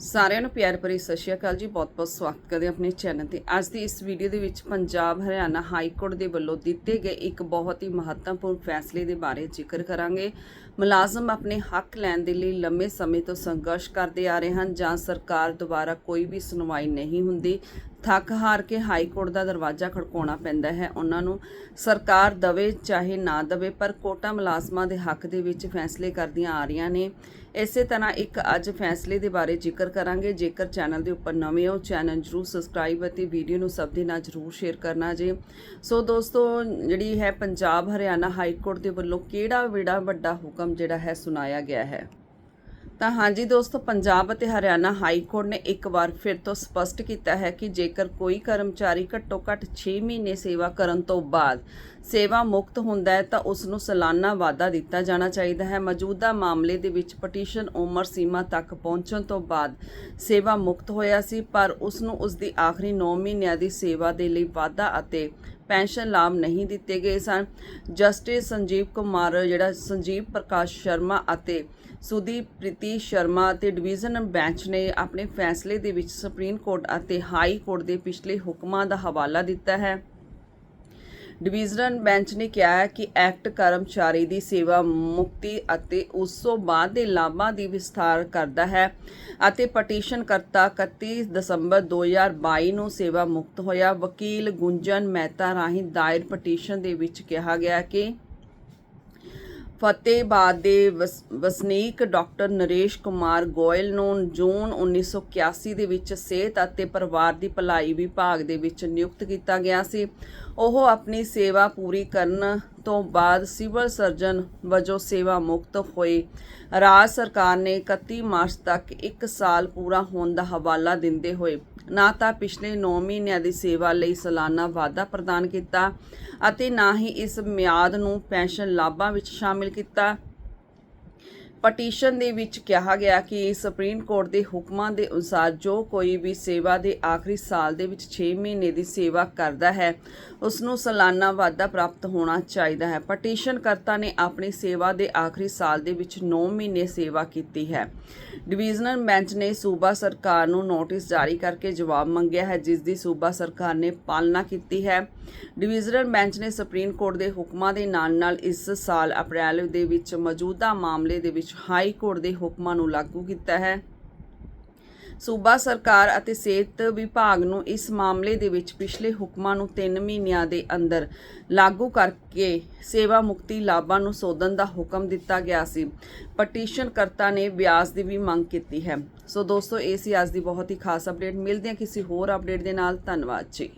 ਸਾਰਿਆਂ ਨੂੰ ਪਿਆਰ ਭਰੀ ਸਤਿ ਸ਼੍ਰੀ ਅਕਾਲ ਜੀ। ਬਹੁਤ-ਬਹੁਤ ਸਵਾਗਤ ਕਰਦੇ ਆਪਣੇ ਚੈਨਲ ਤੇ। ਅੱਜ ਦੀ ਇਸ ਵੀਡੀਓ ਦੇ ਵਿੱਚ ਪੰਜਾਬ ਹਰਿਆਣਾ ਹਾਈ ਕੋਰਟ ਦੇ ਵੱਲੋਂ ਦਿੱਤੇ ਗਏ ਇੱਕ ਬਹੁਤ ਹੀ ਮਹੱਤਵਪੂਰਨ ਫੈਸਲੇ ਦੇ ਬਾਰੇ ਜ਼ਿਕਰ ਕਰਾਂਗੇ। ਮੁਲਾਜ਼ਮ ਆਪਣੇ ਹੱਕ ਲੈਣ ਦੇ ਲਈ ਲੰਮੇ ਸਮੇਂ ਤੋਂ ਸੰਘਰਸ਼ ਕਰਦੇ ਆ ਰਹੇ ਹਨ ਜਾਂ ਸਰਕਾਰ ਦੁਆਰਾ ਕੋਈ ਵੀ ਸੁਣਵਾਈ ਨਹੀਂ ਹੁੰਦੀ। ਥੱਕ ਹਾਰ ਕੇ ਹਾਈ ਕੋਰਟ ਦਾ ਦਰਵਾਜ਼ਾ ਖੜਕਾਉਣਾ ਪੈਂਦਾ ਹੈ। ਉਹਨਾਂ ਨੂੰ ਸਰਕਾਰ ਦਵੇ ਚਾਹੇ ਨਾ ਦਵੇ, ਪਰ ਕੋਟਾ ਮੁਲਾਜ਼ਮਾਂ ਦੇ ਹੱਕ ਦੇ ਵਿੱਚ ਫੈਸਲੇ ਕਰਦੀਆਂ ਆ ਰਹੀਆਂ ਨੇ। ਇਸੇ ਤਰ੍ਹਾਂ ਇੱਕ ਅੱਜ ਫੈਸਲੇ ਦੇ ਬਾਰੇ ਜ਼ਿਕਰ ਕਰਾਂਗੇ। ਜੇਕਰ ਚੈਨਲ ਦੇ ਉੱਪਰ ਨਵੇਂ ਹੋ, ਚੈਨਲ ਜਰੂਰ ਸਬਸਕ੍ਰਾਈਬ ਅਤੇ ਵੀਡੀਓ ਨੂੰ ਸਭ ਦੇ ਨਾਲ ਜਰੂਰ ਸ਼ੇਅਰ ਕਰਨਾ ਜੀ। ਸੋ ਦੋਸਤੋ, ਜਿਹੜੀ ਹੈ ਪੰਜਾਬ ਹਰਿਆਣਾ ਹਾਈ ਕੋਰਟ ਦੇ ਵੱਲੋਂ ਕਿਹੜਾ ਵਿੜਾ ਵੱਡਾ ਹੁਕਮ ਜਿਹੜਾ ਹੈ ਸੁਣਾਇਆ ਗਿਆ ਹੈ? ਤਾਂ ਹਾਂਜੀ ਦੋਸਤੋ, ਪੰਜਾਬ ਅਤੇ ਹਰਿਆਣਾ ਹਾਈ ਕੋਰਟ ਨੇ ਇੱਕ ਵਾਰ ਫਿਰ ਤੋਂ ਸਪਸ਼ਟ ਕੀਤਾ ਹੈ ਕਿ ਜੇਕਰ ਕੋਈ ਕਰਮਚਾਰੀ ਘੱਟੋ ਘੱਟ 6 ਮਹੀਨੇ ਸੇਵਾ ਕਰਨ ਤੋਂ ਬਾਅਦ ਸੇਵਾ ਮੁਕਤ ਹੁੰਦਾ ਹੈ, ਤਾਂ ਉਸ ਨੂੰ ਸਾਲਾਨਾ ਵਾਅਦਾ ਦਿੱਤਾ ਜਾਣਾ ਚਾਹੀਦਾ ਹੈ। ਮੌਜੂਦਾ ਮਾਮਲੇ ਦੇ ਵਿੱਚ ਪਟੀਸ਼ਨ ਉਮਰ ਸੀਮਾ ਤੱਕ ਪਹੁੰਚਣ ਤੋਂ ਬਾਅਦ ਸੇਵਾ ਮੁਕਤ ਹੋਇਆ ਸੀ, ਪਰ ਉਸ ਨੂੰ ਉਸ ਦੀ ਆਖਰੀ 9 ਮਹੀਨਿਆਂ ਦੀ ਸੇਵਾ ਦੇ ਲਈ ਵਾਅਦਾ ਅਤੇ ਪੈਨਸ਼ਨ ਲਾਭ ਨਹੀਂ ਦਿੱਤੇ ਗਏ ਸਨ। ਜਸਟਿਸ ਸੰਜੀਵ ਕੁਮਾਰ, ਜਿਹੜਾ ਸੰਜੀਵ ਪ੍ਰਕਾਸ਼ ਸ਼ਰਮਾ ਅਤੇ ਸੁਦੀਪ ਪ੍ਰੀਤੀ ਸ਼ਰਮਾ ਅਤੇ ਡਿਵੀਜ਼ਨ ਬੈਂਚ ਨੇ ਆਪਣੇ ਫੈਸਲੇ ਦੇ ਵਿੱਚ ਸੁਪਰੀਮ ਕੋਰਟ ਅਤੇ ਹਾਈ ਕੋਰਟ ਦੇ ਪਿਛਲੇ ਹੁਕਮਾਂ ਦਾ ਹਵਾਲਾ ਦਿੱਤਾ ਹੈ। ਡਿਵੀਜ਼ਨ ਬੈਂਚ ਨੇ ਕਿਹਾ ਹੈ ਕਿ ਐਕਟ ਕਰਮਚਾਰੀ ਦੀ ਸੇਵਾ ਮੁਕਤੀ ਅਤੇ ਉਸ ਤੋਂ ਬਾਅਦ ਦੇ ਲਾਭਾਂ ਦੀ ਵਿਸਥਾਰ ਕਰਦਾ ਹੈ ਅਤੇ ਪਟੀਸ਼ਨ ਕਰਤਾ 31 ਦਸੰਬਰ 2022 ਨੂੰ ਸੇਵਾ ਮੁਕਤ ਹੋਇਆ। ਵਕੀਲ ਗੁੰਜਨ ਮਹਿਤਾ ਰਾਹੀਂ ਦਾਇਰ ਪਟੀਸ਼ਨ ਦੇ ਵਿੱਚ ਕਿਹਾ ਗਿਆ ਕਿ ਫਤਿਹਬਾਦ ਦੇ ਵਸ- ਵਸਨੀਕ ਡਾਕਟਰ ਨਰੇਸ਼ ਕੁਮਾਰ ਗੋਇਲ ਨੂੰ ਜੂਨ 1981 ਦੇ ਵਿੱਚ ਸਿਹਤ ਅਤੇ ਪਰਿਵਾਰ ਦੀ ਭਲਾਈ ਵਿਭਾਗ ਦੇ ਵਿੱਚ ਨਿਯੁਕਤ ਕੀਤਾ ਗਿਆ ਸੀ। ਉਹ ਆਪਣੀ ਸੇਵਾ ਪੂਰੀ ਕਰਨ ਤੋਂ ਬਾਅਦ ਸਿਵਲ ਸਰਜਨ ਵਜੋਂ ਸੇਵਾ ਮੁਕਤ ਹੋਏ। ਰਾਜ ਸਰਕਾਰ ਨੇ 31 ਮਾਰਚ ਤੱਕ 1 ਸਾਲ ਪੂਰਾ ਹੋਣ ਦਾ ਹਵਾਲਾ ਦਿੰਦੇ ਹੋਏ ਨਾ ਤਾਂ ਪਿਛਲੇ 9 ਮਹੀਨਿਆਂ ਦੀ ਸੇਵਾ ਲਈ ਸਾਲਾਨਾ ਵਾਅਦਾ ਪ੍ਰਦਾਨ ਕੀਤਾ ਅਤੇ ਨਾ ਹੀ ਇਸ ਮਿਆਦ ਨੂੰ ਪੈਨਸ਼ਨ ਲਾਭਾਂ ਵਿੱਚ ਸ਼ਾਮਿਲ ਕੀਤਾ। ਪਟੀਸ਼ਨ ਦੇ ਵਿੱਚ ਕਿਹਾ ਗਿਆ ਕਿ ਸੁਪਰੀਮ ਕੋਰਟ ਦੇ ਹੁਕਮਾਂ ਦੇ ਅਨੁਸਾਰ ਜੋ ਕੋਈ ਵੀ ਸੇਵਾ ਦੇ ਆਖਰੀ ਸਾਲ ਦੇ ਵਿੱਚ 6 ਮਹੀਨੇ ਦੀ ਸੇਵਾ ਕਰਦਾ ਹੈ ਉਸ ਨੂੰ ਸਾਲਾਨਾ ਵਾਧਾ ਪ੍ਰਾਪਤ ਹੋਣਾ ਚਾਹੀਦਾ ਹੈ। ਪਟੀਸ਼ਨ ਕਰਤਾ ਨੇ ਆਪਣੀ ਸੇਵਾ ਦੇ ਆਖਰੀ ਸਾਲ ਦੇ ਵਿੱਚ 9 ਮਹੀਨੇ ਸੇਵਾ ਕੀਤੀ ਹੈ। ਡਿਵੀਜ਼ਨਲ ਬੈਂਚ ਨੇ ਸੂਬਾ ਸਰਕਾਰ ਨੂੰ ਨੋਟਿਸ ਜਾਰੀ ਕਰਕੇ ਜਵਾਬ ਮੰਗਿਆ ਹੈ, ਜਿਸ ਦੀ ਸੂਬਾ ਸਰਕਾਰ ਨੇ ਪਾਲਣਾ ਕੀਤੀ ਹੈ। ਡਿਵੀਜ਼ਨਲ ਬੈਂਚ ਨੇ ਸੁਪਰੀਮ ਕੋਰਟ ਦੇ ਹੁਕਮਾਂ ਦੇ ਨਾਲ-ਨਾਲ ਇਸ ਸਾਲ ਅਪ੍ਰੈਲ ਦੇ ਵਿੱਚ ਮੌਜੂਦਾ ਮਾਮਲੇ ਦੇ ਵਿੱਚ ਵਿੱਚ ਹਾਈ ਕੋਰਟ ਦੇ ਹੁਕਮਾਂ ਨੂੰ ਲਾਗੂ ਕੀਤਾ ਹੈ। ਸੂਬਾ ਸਰਕਾਰ ਅਤੇ ਸਿਹਤ ਵਿਭਾਗ ਨੂੰ ਇਸ ਮਾਮਲੇ ਦੇ ਵਿੱਚ ਪਿਛਲੇ ਹੁਕਮਾਂ ਨੂੰ 3 ਮਹੀਨਿਆਂ ਦੇ ਅੰਦਰ ਲਾਗੂ ਕਰਕੇ ਸੇਵਾ ਮੁਕਤੀ ਲਾਭਾਂ ਨੂੰ ਸੋਧਣ ਦਾ ਹੁਕਮ ਦਿੱਤਾ ਗਿਆ ਸੀ। ਪਟੀਸ਼ਨ ਕਰਤਾ ਨੇ ਵਿਆਜ ਦੀ ਵੀ ਮੰਗ ਕੀਤੀ ਹੈ। ਸੋ ਦੋਸਤੋ, ਇਹ ਸੀ ਅੱਜ ਦੀ ਬਹੁਤ ਹੀ ਖਾਸ ਅਪਡੇਟ। ਮਿਲਦੇ ਹਾਂ ਕਿਸੇ ਹੋਰ ਅਪਡੇਟ ਦੇ ਨਾਲ। ਧੰਨਵਾਦ ਜੀ।